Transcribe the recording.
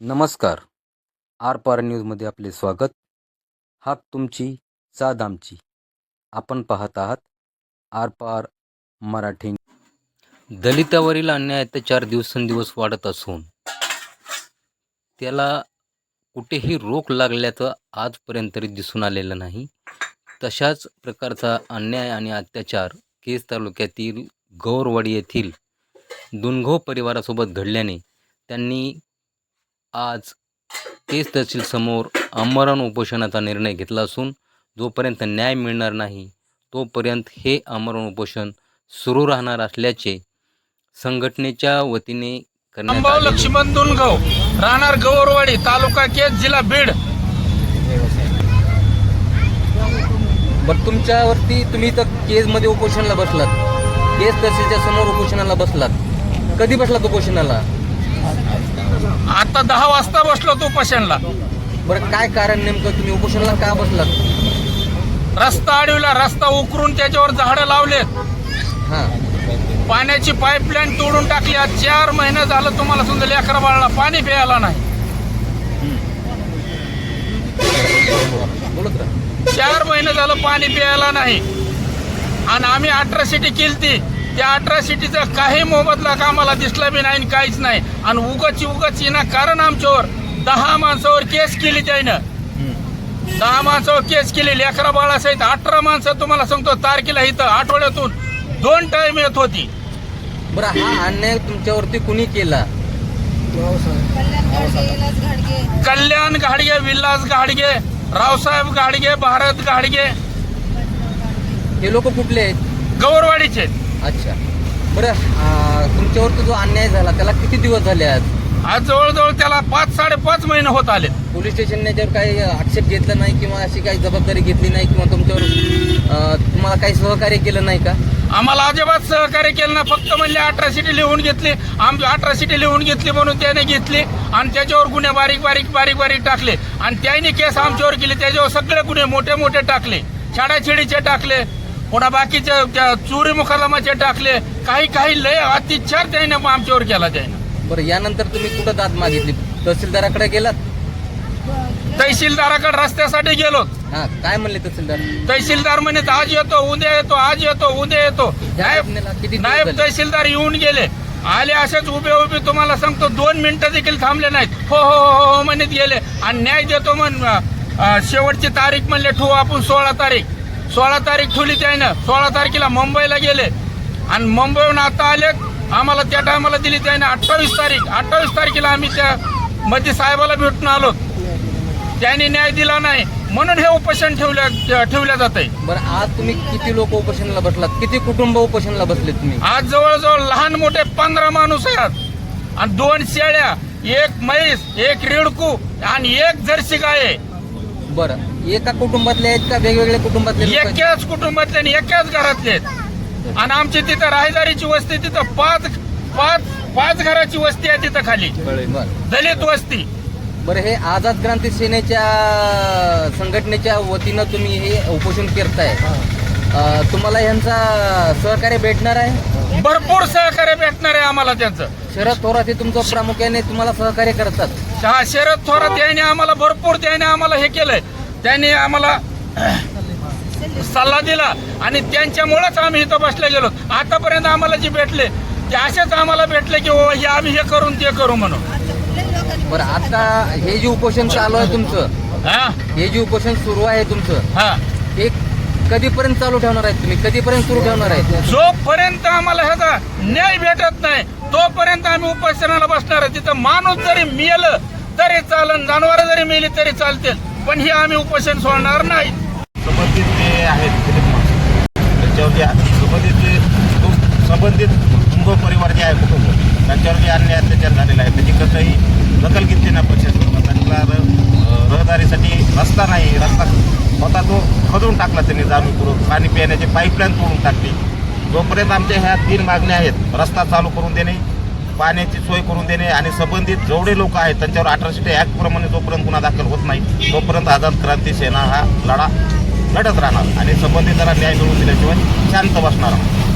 नमस्कार. आर पार न्यूजमध्ये आपले स्वागत. हाक तुमची साद आमची आपण पाहत आहात आर पार मराठी. दलितावरील अन्याय अत्याचार दिवसेंदिवस वाढत असून त्याला कुठेही रोख लागल्याचं आजपर्यंत तरी दिसून आलेलं नाही. तशाच प्रकारचा अन्याय आणि अत्याचार केस तालुक्यातील गौरवाडी येथील दुनघो परिवारासोबत घडल्याने त्यांनी आज केस तहसील समोर आमरण उपोषणाचा निर्णय घेतला असून जोपर्यंत न्याय मिळणार नाही तोपर्यंत हे आमरण उपोषण सुरू राहणार असल्याचे संघटनेच्या वतीने करण्यात लक्ष्मण दुनगाव राहणार गौरवाडी तालुका केज जिल्हा बीड. बरं तुमच्यावरती तुम्ही इथं केजमध्ये उपोषणाला बसलात. केस तहसीलच्या समोर उपोषणाला बसलात. कधी बसलात उपोषणाला? आता दहा वाजता बसलो तो पशांना बरं काय कारण नेमकं? तुम्ही उपोषणाला का बसलात? रस्ता अडविला रस्ता उकरून त्याच्यावर झाडं लावलेत. हां. पाण्याची पाईपलाईन तोडून टाकली. आज चार महिने झालं तुम्हाला समजा लेकरा बाळाला पाणी प्यायला नाही. बोलत राहा. चार महिने झालं पाणी प्यायला नाही. आणि आम्ही अठरासिटी केलती त्या अठरासिटीचा काही मोबदला का आम्हाला दिसला बी नाही आणि काहीच नाही. आणि उगाची उगाच ना कारण आमच्यावर. दहा माणसावर केस केली त्यानं. दहा माणसावर केस केली. लेकरा बाळासहित अठरा माणसं तुम्हाला सांगतो तारखेला इथं आठवड्यातून दोन टाइम येत होती. बरं हा अन्याय तुमच्यावरती कुणी केला? कल्याण घाडगे विलास घाडगे रावसाहेब घाडगे भारत घाडगे. हे लोक कुठले आहेत? गौरवाडीचे अच्छा. बरं तुमच्यावरती जो अन्याय झाला त्याला किती दिवस झाले आज? आज जवळजवळ त्याला पाच साडेपाच महिने होत आले पोलीस स्टेशनने याच्यावर काही आक्षेप घेतला नाही किंवा अशी काही जबाबदारी घेतली नाही किंवा तुमच्यावर तुम्हाला काही सहकार्य केलं नाही का? आम्हाला अजिबात सहकार्य केलं ना फक्त म्हणले अठरासिटी लिहून घेतली. आमची अठरासिटी लिहून घेतली म्हणून त्याने घेतली आणि त्याच्यावर गुन्हे बारीक बारीक बारीक बारीक टाकले. आणि त्याने केस आमच्यावर केली. त्याच्यावर सगळे गुन्हे मोठे मोठे टाकले. छाडाछेडीचे टाकले. पुन्हा बाकीचे त्या चोरी मुकादमाचे टाकले. काही काही लय अत्याचार त्याने आमच्यावर केला त्याने. बरं यानंतर तुम्ही कुठं दाद मागितली? तहसीलदाराकडे गेलात? तहसीलदाराकडे रस्त्यासाठी गेलो. हा काय म्हणले तहसीलदार? तहसीलदार म्हणत आज येतो उद्या येतो आज येतो उद्या येतो. नायब? तहसीलदार येऊन गेले. आले असेच उभे उभे तुम्हाला सांगतो दोन मिनिटं देखील थांबले नाहीत. हो हो हो हो म्हणत गेले. आणि न्याय देतो म्हण शेवटची तारीख म्हणले ठेवू आपण सोळा तारीख. सोळा तारीख ठेवली त्यानं. सोळा तारखेला मुंबईला गेले. आणि मुंबईहून आता आले. आम्हाला त्या टायमाला दिली त्याने. अठ्ठावीस तारीख. अठ्ठावीस तारखेला आम्ही त्या मध्ये साहेबाला भेटून आलो. त्यांनी न्याय दिला नाही. म्हणून हे उपोषण ठेवल्या ठेवल्या जात आहे बरं आज तुम्ही किती लोक उपोषणाला बसलात? किती कुटुंब उपोषणाला बसले तुम्ही? आज जवळजवळ लहान मोठे पंधरा माणूस आहेत. आणि दोन शेळ्या एक म्हैस एक रेडकू आणि एक जर्सी गाय. बरं. एका कुटुंबातले आहेत का वेगवेगळ्या कुटुंबातले लोकं आहेत? एकाच कुटुंबातले आणि एकाच घरातले आहेत. आणि आमची तिथं राहदारीची वस्ती तिथं पाच पाच पाच घराची वस्ती आहे तिथं खाली. बरं दलित वस्ती. बरं हे आझाद क्रांती सेनेच्या संघटनेच्या वतीनं तुम्ही हे उपोषण करताय. अं, तुम्हाला यांचा सहकार्य भेटणार आहे? भरपूर सहकार्य भेटणार आहे आम्हाला त्यांचं. शरद थोरात हे तुमचं प्रामुख्याने तुम्हाला सहकार्य करतात. हा शरद थोरात यांनी आम्हाला भरपूर त्याने आम्हाला हे केलंय. त्यांनी आम्हाला सल्ला दिला आणि त्यांच्यामुळेच आम्ही इथं बसले गेलो. आतापर्यंत आम्हाला जे भेटले ते असेच आम्हाला भेटले की हो हे आम्ही हे करून ते करू म्हणून. बरं आता हे जे उपोषण चालू आहे तुमचं हा? हे जे उपोषण सुरू आहे तुमचं हा. हे कधीपर्यंत चालू ठेवणार आहेत तुम्ही? कधीपर्यंत सुरू ठेवणार आहे जोपर्यंत आम्हाला ह्याचा न्याय भेटत नाही तोपर्यंत आम्ही उपोषणाला बसणार आहे. तिथं माणूस जरी मेलं तरी चालन जनावर जरी मेली तरी चालतील. पण हे आम्ही उपोषण सोडणार नाही संबंधित जे आहेत दिलीप माणसं त्यांच्यावर जे संबंधित जे कुटुंब संबंधित कुटुंब परिवार जे आहे कुटुंब त्यांच्यावर जे अन्याय अत्याचार झालेला आहे त्याची कसंही दखल घेतली ना प्रशासन त्यांना रहदारीसाठी रस्ता नाही रस्ता स्वतः तो खदून टाकला त्यांनी जाणूनपूर्वक पाणी पिण्याची पाईपलाईन तोडून टाकली. जोपर्यंत आमच्या ह्या तीन मागण्या आहेत रस्ता चालू करून देणे पाण्याची सोय करून देणे आणि संबंधित जेवढे लोक आहेत त्यांच्यावर अठराशे ॲक्टप्रमाणे जोपर्यंत गुन्हा दाखल होत नाही तोपर्यंत आझाद क्रांती सेना हा लढा लढत राहणार. आणि संबंधितांना न्याय मिळवून दिल्याशिवाय शांत बसणार आहोत.